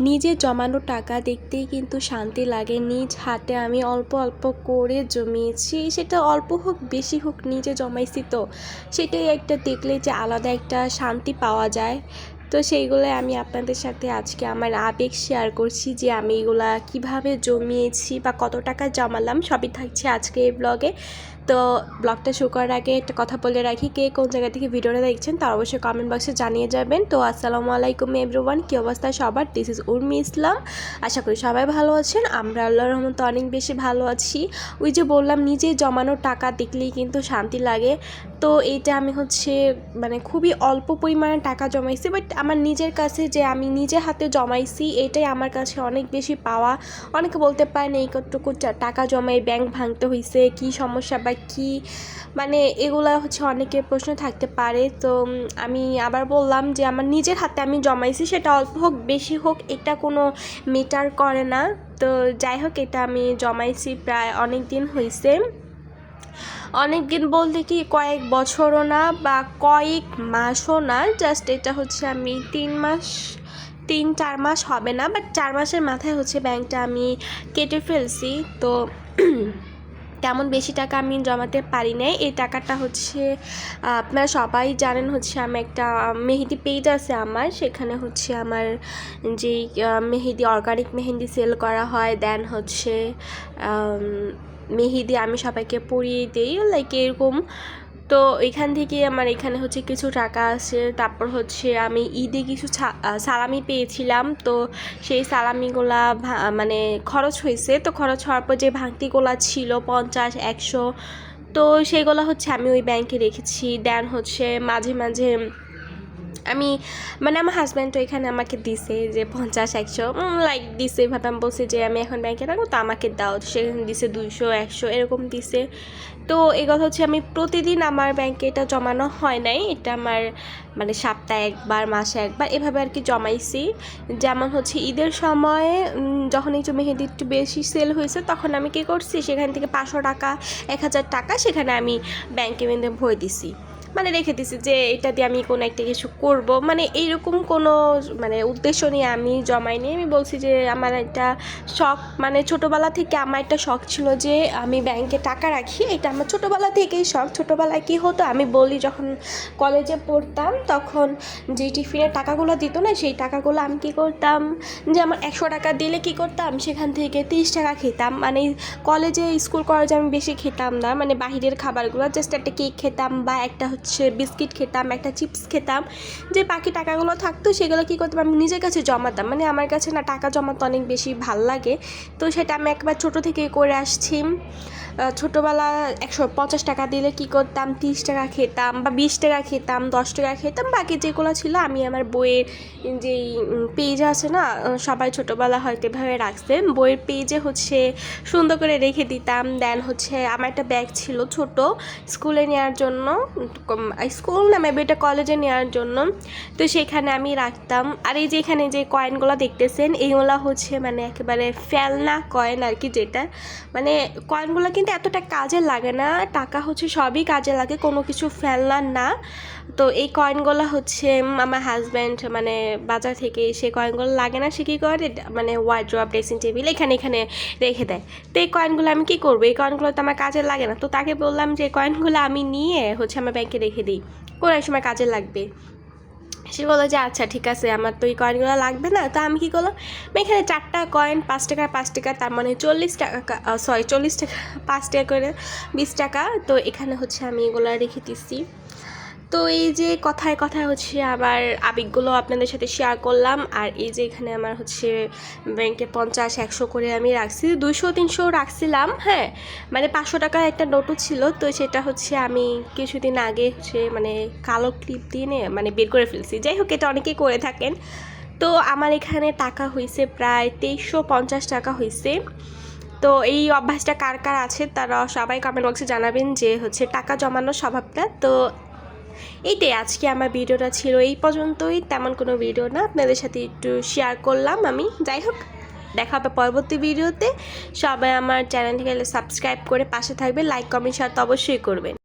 নিজে জমানো টাকা দেখতেই কিন্তু শান্তি লাগে। নিজ হাতে আমি অল্প অল্প করে জমিয়েছি। সেটা অল্প হোক, বেশি হোক, নিজে জমাইছি তো। সেটাই একটা দেখলে যে আলাদা একটা শান্তি পাওয়া যায়। তো সেইগুলো আমি আপনাদের সাথে আজকে আমার আবেগ শেয়ার করছি যে আমি এগুলা কীভাবে জমিয়েছি বা কত টাকা জমালাম, সবই থাকছে আজকে এই ব্লগে তো ব্লগটা শুরু করার আগে একটা কথা বলে রাখি, কে কোন জায়গা থেকে ভিডিওটা দেখছেন তার অবশ্যই কমেন্ট বক্সে জানিয়ে যাবেন। তো আসসালামু আলাইকুম এভরিওয়ান কী অবস্থা সবার? দিস ইজ উর্মি ইসলাম আশা করি সবাই ভালো আছেন, আমরা আল্লাহর রহমতে অনেক বেশি ভালো আছি। ওই যে বললাম, নিজে জমানো টাকা দেখলেই কিন্তু শান্তি লাগে। তো এইটা আমি হচ্ছে মানে খুবই অল্প পরিমাণে টাকা জমাইছি বাট আমার নিজের কাছে যে আমি নিজে হাতে জমাইছি, এটাই আমার কাছে অনেক বেশি পাওয়া। অনেকে বলতে পারেন, এই কতটুকু টাকা জমাই ব্যাংক ভাঙতে হয়েছে কি সমস্যা বা কি? মানে এগুলা হচ্ছে অনেকের প্রশ্ন থাকতে পারে। তো আমি আবার বললাম যে আমার নিজের হাতে আমি জমাইছি, সেটা অল্প হোক, বেশি হোক, এটা কোনো মেটার করে না। তো যাই হোক, এটা আমি জমাইছি প্রায় অনেক দিন হয়েছে অনেক দিন বলতে কি কয়েক বছরও না বা কয়েক মাসও না জাস্ট এটা হচ্ছে আমি তিন মাস, তিন, চার মাস হবে না বাট চার মাসের মাথায় হচ্ছে ব্যাংকটা আমি কেটে ফেলছি। তো তেমন বেশি টাকা আমি জমাতে পারি নাই। এই টাকাটা হচ্ছে আপনারা সবাই জানেন হচ্ছে আমি একটা মেহেদি পেজ আছে আমার। সেখানে হচ্ছে আমার যেই মেহেদি অর্গানিক মেহেদি সেল করা হয়। দেন হচ্ছে মেহেদি আমি সবাইকে পরিয়ে দিই। লাইক এরকম তো এখান থেকে আমার এখানে হচ্ছে কিছু টাকা আছে। তারপর হচ্ছে আমি ঈদে কিছু সালামি পেয়েছিলাম। তো সেই সালামিগুলা মানে খরচ হয়েছে। তো খরচ হওয়ার পর যে ভাঙতিগুলা ছিল পঞ্চাশ, একশো, তো সেগুলো হচ্ছে আমি ওই ব্যাংকে রেখেছি। দেন হচ্ছে মাঝে মাঝে আমি মানে আমার হাজব্যান্ড এখানে আমাকে দিছে যে পঞ্চাশ, একশো লাইক দিছে, এভাবে আমি বলছি যে আমি এখন ব্যাংকে রাখব তো আমাকে দাও। সেখানে দিছে দুইশো, একশো, এরকম দিছে। তো এই কথা হচ্ছে আমি প্রতিদিন আমার ব্যাংকে এটা জমানো হয় নাই। এটা আমার মানে সপ্তাহে একবার, মাসে একবার, এভাবে আর কি জমাইছি। যেমন হচ্ছে ঈদের সময় যখন একটু মেহেদি একটু বেশি সেল হয়েছে, তখন আমি কী করছি? সেখান থেকে পাঁচশো টাকা, এক হাজার টাকা সেখানে আমি ব্যাংকে মেন্দে ভরে দিছি। মানে রেখে দিছি যে এটা দিয়ে আমি কোনো একটা কিছু করব। মানে এইরকম কোনো মানে উদ্দেশ্য নিয়ে আমি জমাই জমাইনি। আমি বলছি যে আমার একটা শখ মানে ছোটোবেলা থেকে আমার একটা শখ ছিল যে আমি ব্যাংকে টাকা রাখি। এটা আমার ছোটোবেলা থেকেই শখ। ছোটোবেলায় কী হতো? আমি বলি যখন কলেজে পড়তাম তখন যে টিফিনের টাকাগুলো দিত না, সেই টাকাগুলো আমি কী করতাম? যে আমার একশো টাকা দিলে কী করতাম? সেখান থেকে তিরিশ টাকা খেতাম। মানে কলেজে, স্কুল কলেজে আমি বেশি খেতাম না। মানে বাহিরের খাবারগুলো জাস্ট একটা কেক খেতাম বা একটা হচ্ছে বিস্কিট খেতাম, একটা চিপস খেতাম, যে বাকি টাকাগুলো থাকতো সেগুলো কী করতাম? আমি নিজের কাছে জমাতাম। মানে আমার কাছে না টাকা জমাতে অনেক বেশি ভালো লাগে। তো সেটা আমি একবার ছোটো থেকে করে আসছি। ছোটোবেলা একশো পঞ্চাশ টাকা দিলে কী করতাম? তিরিশ টাকা খেতাম বা বিশ টাকা খেতাম, দশ টাকা খেতাম, বাকি যেগুলো ছিল আমি আমার বইয়ের যেই পেজ আছে না সবাই ছোটোবেলা হয়তো এভাবে রাখছে। বইয়ের পেজে হচ্ছে সুন্দর করে রেখে দিতাম। দেন হচ্ছে আমার একটা ব্যাগ ছিল ছোট, স্কুলে নেওয়ার জন্য। স্কুল না মেবি এটা কলেজে নেওয়ার জন্য। তো সেখানে আমি রাখতাম। আর এই যে এখানে যে কয়েনগুলো দেখতেছেন, এইগুলো হচ্ছে মানে একেবারে ফেলনা কয়েন আর কি যেটা। মানে কয়েনগুলো কিন্তু এতটা কাজে লাগে না, টাকা হচ্ছে সবই কাজে লাগে, কোনো কিছু ফেলনা না। তো এই কয়েনগুলো হচ্ছে আমার হাজব্যান্ড মানে বাজার থেকে সে কয়েনগুলো লাগে না, সে কী করে? মানে ওয়ার্ড্রপ ড্রেসিং টেবিল এখানে এখানে রেখে দেয়। তো এই কয়েনগুলো আমি কী করব? এই কয়েনগুলো তো আমার কাজে লাগে না। তো তাকে বললাম যে কয়েনগুলো আমি নিয়ে হচ্ছে আমার ব্যাংকে রেখে দিই। কোনো এক সময় কাজে লাগবে। সে বলল যে আচ্ছা ঠিক আছে, আমার তো এই কয়েনগুলো লাগবে না। তো আমি কী করলাম? এখানে চারটা কয়েন পাঁচ টাকা পাঁচ টাকা, তার মানে চল্লিশ টাকা সরি চল্লিশ টাকা, পাঁচ টাকা করে বিশ টাকা। তো এখানে হচ্ছে আমি এগুলো রেখে দিচ্ছি। তো এই যে কথায় কথায় হচ্ছে আমার আবেগগুলো আপনাদের সাথে শেয়ার করলাম, আর এই যে এখানে আমার হচ্ছে ব্যাংকে পঞ্চাশ, একশো করে আমি রাখছি দুশো তিনশো রাখছিলাম হ্যাঁ মানে পাঁচশো টাকার একটা নোটও ছিল, তো সেটা হচ্ছে আমি কিছুদিন আগে হচ্ছে মানে কালো ক্লিপ দিয়ে মানে বের করে ফেলছি। যাই হোক, এটা অনেকেই করে থাকেন। তো আমার এখানে টাকা হয়েছে প্রায় তেইশশো পঞ্চাশ টাকা হয়েছে তো এই অভ্যাসটা কার কার আছে, তারা সবাই কমেন্ট বক্সে জানাবেন যে হচ্ছে টাকা জমানোর স্বভাবটা। তো এইটাই, আজকে আমার ভিডিওটা ছিল এই পর্যন্তই। তেমন কোনো ভিডিও না, আপনাদের সাথে একটু শেয়ার করলাম আমি। যাই হোক, দেখা হবে পরবর্তী ভিডিওতে। সবাই আমার চ্যানেলটিকে সাবস্ক্রাইব করে পাশে থাকবে লাইক কমেন্ট শেয়ার তো অবশ্যই করবেন।